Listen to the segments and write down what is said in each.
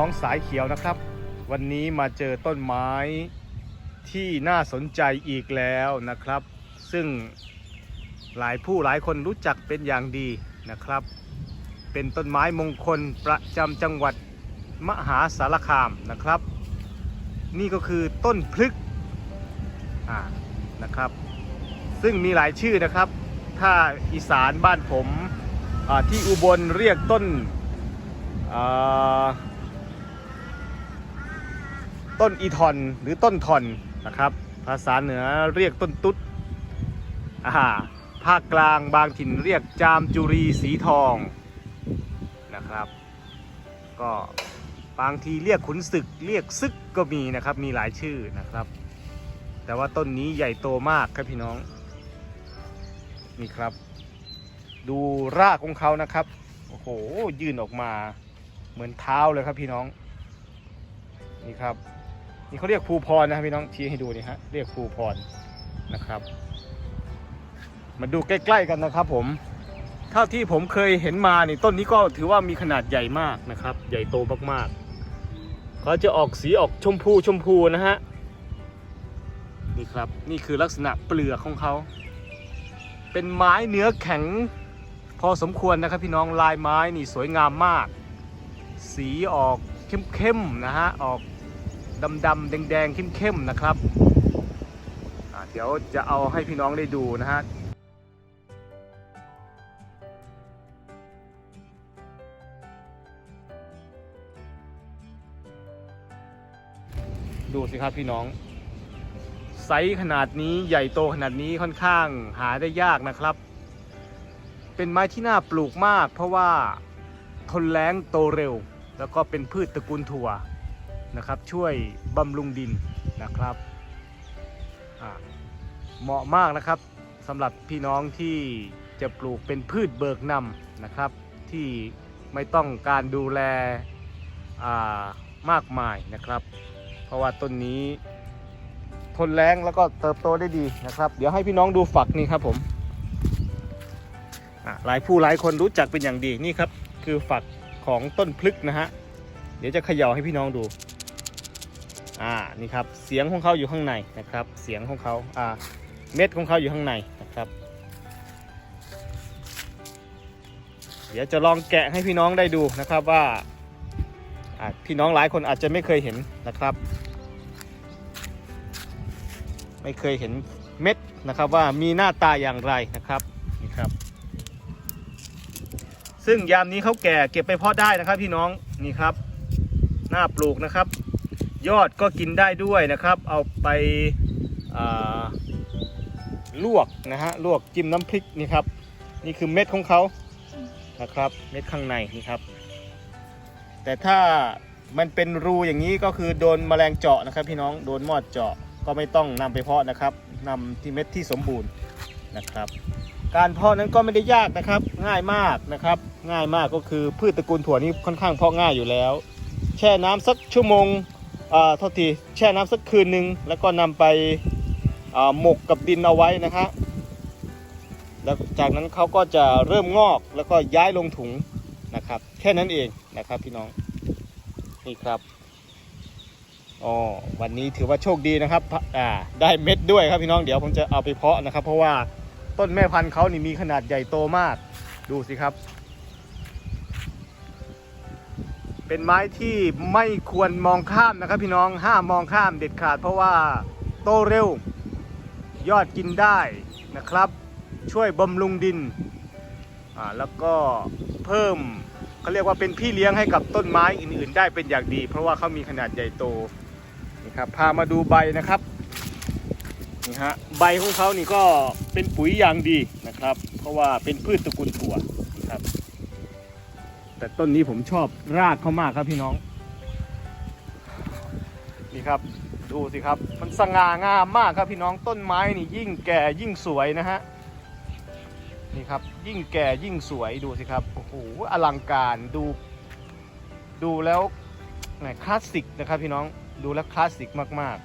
น้องสายเขียวนะครับ วันนี้มาเจอต้นไม้ที่น่าสนใจอีกแล้วนะครับ ซึ่งหลายผู้หลายคนรู้จักเป็นอย่างดีนะครับ เป็นต้นไม้มงคลประจำจังหวัดมหาสารคามนะครับ นี่ก็คือต้นพลึกอ่านะครับ ซึ่งมีหลายชื่อนะครับ ถ้าอีสานบ้านผมที่อุบลเรียกต้นอ ต้นอีทอนหรือต้นทอนนะครับ ภาษาเหนือเรียกต้นตุ๊ดอ่าภาคกลางบางถิ่นเรียกจามจุรีสีทองนะครับ ก็บางทีเรียกขุนศึกเรียกซึกก็มีนะครับมีหลายชื่อนะครับ แต่ว่าต้นนี้ใหญ่โตมากครับพี่น้องนี่ครับ ดูรากของเขานะครับโอ้โหยื่นออกมาเหมือนเท้าเลยครับพี่น้องนี่ครับ นี่เขาเรียกภูพรนะครับพี่น้องชี้ให้ดูนี่ฮะเรียกภูพรนะครับ มาดูใกล้ ๆ กันนะครับ ผมเท่าที่ผมเคยเห็นมานี่ต้นนี้ก็ถือว่ามีขนาดใหญ่มากนะครับ ใหญ่โตมากๆเขาจะออกสีออกชมพูชมพูนะฮะนี่ครับนี่คือลักษณะเปลือกของเขา เป็นไม้เนื้อแข็งพอสมควรนะครับพี่น้องลายไม้นี่สวยงามมาก สีออกเข้มๆนะฮะออก ดำๆแดงๆเข้มๆนะครับ เดี๋ยวจะเอาให้พี่น้องได้ดูนะฮะดูสิครับพี่น้อง ไซส์ขนาดนี้ใหญ่โตขนาดนี้ค่อนข้างหาได้ยากนะครับ เป็นไม้ที่น่าปลูกมาก เพราะว่าทนแล้งโตเร็ว แล้วก็เป็นพืชตระกูลถั่ว นะครับช่วยบำรุงดินนะครับเหมาะมากนะครับสำหรับพี่น้องที่จะปลูกเป็นพืชเบิกนำนะครับ ที่ไม่ต้องการดูแลามากมายนะครับ เพราะว่าต้นนี้ทนแรงแล้วก็เติบโตได้ดีนะครับ เดี๋ยวให้พี่น้องดูฝักนี่ครับผมหลายผู้หลายคนรู้จักเป็นอย่างดีนี่ครับ คือฝักของต้นพลึกนะฮะเดี๋ยวจะเขย่าให้พี่น้องดู อ่านี่ครับเสียงของเขาอยู่ข้างในนะครับ เสียงของเขาอ่าเม็ดของเขาอยู่ข้างในนะครับ เดี๋ยวจะลองแกะให้พี่น้องได้ดูนะครับว่าพี่น้องหลายคนอาจจะไม่เคยเห็นนะครับ ไม่เคยเห็นเม็ดนะครับว่ามีหน้าตาอย่างไรนะครับนี่ครับ ซึ่งยามนี้เขาแก่เก็บไปเพาะได้นะครับพี่น้องนี่ครับหน้าปลูกนะครับ ยอดก็กินได้ด้วยนะครับ เอาไปาลวกนะฮะลวกจิ้มน้ำพริกนี่ครับ นี่คือเม็ดของเขานะครับ เม็ดข้างในนี่ครับ แต่ถ้ามันเป็นรูอย่างนี้ก็คือโดนแมลงเจาะนะครับ พี่น้องโดนมอดเจาะก็ไม่ต้องนำไปเพาะนะครับนำที่เม็ดที่สมบูรณ์นะครับ การเพาะนั้นก็ไม่ได้ยากนะครับ ง่ายมากนะครับ ง่ายมากก็คือพืชตระกูลถั่วนี้ค่อนข้างเพาะง่ายอยู่แล้ว แช่น้ำสักชั่วโมง เอ่าทษทีแช่น้ำสักคืนหนึ่งแล้วก็นำไปอ่าหมกกับดินเอาไว้นะครับแล้วจากนั้นเขาก็จะเริ่มงอกแล้วก็ย้ายลงถุงนะครับ แค่นั้นเองนะครับพี่น้องนี่ครับอ๋อวันนี้ถือว่าโชคดีนะครับอ่าได้เม็ดด้วยครับพี่น้องเดี๋ยวผมจะเอาไปเพาะนะครับ เพราะว่าต้นแม่พันธุ์เขานี่มีขนาดใหญ่โตมากดูสิครับ เป็นไม้ที่ไม่ควรมองข้ามนะครับ พี่น้องห้ามมองข้ามเด็ดขาด เพราะว่าโตเร็ว ยอดกินได้นะครับ ช่วยบำรุงดินอ่าแล้วก็เพิ่มเขาเรียกว่าเป็นพี่เลี้ยงให้กับต้นไม้อื่น ๆ ได้เป็นอย่างดี เพราะว่าเขามีขนาดใหญ่โตนี่ครับพามาดูใบนะครับนี่ฮะใบของเขานี่ก็เป็นปุ๋ยอย่างดีนะครับ เพราะว่าเป็นพืชตระกูลถั่วนะครับ แต่ต้นนี้ผมชอบรากเขามากครับพี่น้อง นี่ครับดูสิครับ มันสง่างามมากครับพี่น้องต้นไม้นี่ยิ่งแก่ยิ่งสวยนะฮะนี่ครับยิ่งแก่ยิ่งสวยดูสิครับโอ้โหอลังการดู ดูแล้วคลาสสิกนะครับพี่น้องดูแล้วคลาสสิกมาก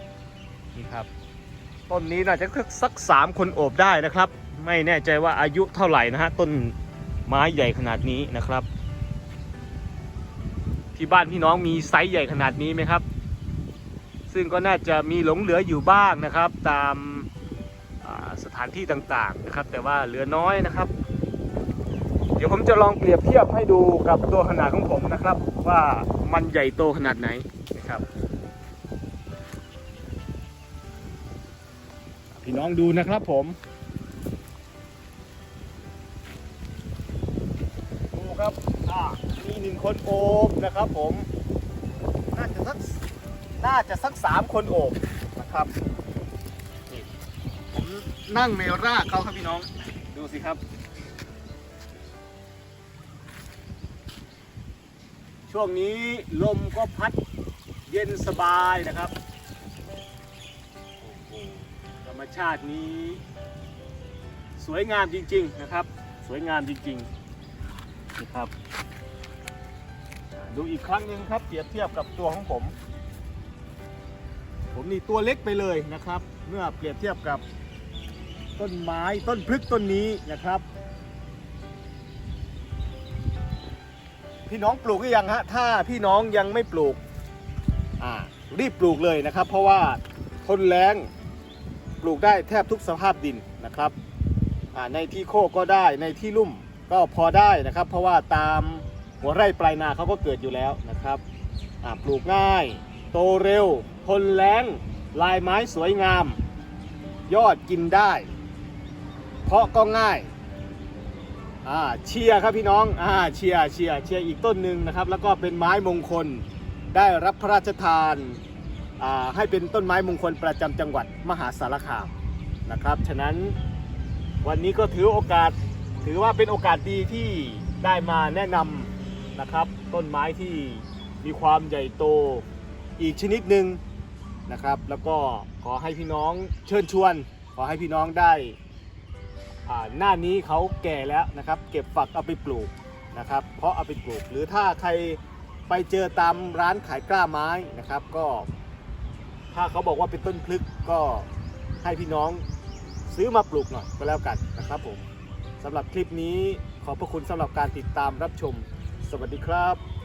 ๆนี่ครับต้นนี้น่าจะสักสามคนโอบได้นะครับ ไม่แน่ใจว่าอายุเท่าไหร่นะฮะต้น ไม้ใหญ่ขนาดนี้นะครับ ที่บ้านพี่น้องมีไซส์ใหญ่ขนาดนี้ไหมครับ ซึ่งก็น่าจะมีหลงเหลืออยู่บ้างนะครับ ตามสถานที่ต่างๆนะครับ แต่ว่าเหลือน้อยนะครับ เดี๋ยวผมจะลองเปรียบเทียบให้ดูกับตัวขนาดของผมนะครับ ว่ามันใหญ่โตขนาดไหนนะครับ พี่น้องดูนะครับผม ครับอ่ามีหนึ่งคนโอบนะครับผม น่าจะสักน่าจะสักสามคนโอบนะครับนี่ผมนั่งในรากเขาครับพี่น้อง ดูสิครับ ช่วงนี้ลมก็พัดเย็นสบายนะครับ ธรรมชาตินี้ สวยงามจริง ๆนะครับ สวยงามจริง ๆ นะครับดูอีกครั้งหนึ่งครับเปรียบเทียบกับตัวของผม ผมนี่ตัวเล็กไปเลยนะครับ เมื่อเปรียบเทียบกับต้นไม้ต้นพฤกต้นนี้นะครับ พี่น้องปลูกหรือยังฮะถ้าพี่น้องยังไม่ปลูกอ่ารีบปลูกเลยนะครับ เพราะว่าทนแรงปลูกได้แทบทุกสภาพดินนะครับในที่โคกก็ได้ในที่ลุ่ม ก็พอได้นะครับ เพราะว่าตามหัวไร่ปลายนาเขาก็เกิดอยู่แล้วนะครับปลูกง่าย โตเร็ว ทนแรงลายไม้สวยงาม ยอดกินได้ เพาะก็ง่ายอ่าเชียร์ครับพี่น้องอ่าเชียร์เชียร์เชียร์อีกต้นหนึ่งนะครับ แล้วก็เป็นไม้มงคลได้รับพระราชทานอ่าให้เป็นต้นไม้มงคลประจำจังหวัดมหาสารคามนะครับ ฉะนั้นวันนี้ก็ถือโอกาส ถือว่าเป็นโอกาสดีที่ได้มาแนะนำนะครับ ต้นไม้ที่มีความใหญ่โตอีกชนิดหนึ่งนะครับ แล้วก็ขอให้พี่น้องเชิญชวน ขอให้พี่น้องได้อ่าหน้านี้เขาแก่แล้วนะครับ เก็บฝักเอาไปปลูกนะครับ เพราะเอาไปปลูก หรือถ้าใครไปเจอตามร้านขายกล้าไม้นะครับ ก็ ถ้าเขาบอกว่าเป็นต้นพลึกก็ให้พี่น้องซื้อมาปลูกหน่อยก็แล้วกันนะครับผม สำหรับคลิปนี้ขอบพระคุณสำหรับการติดตามรับชม สวัสดีครับ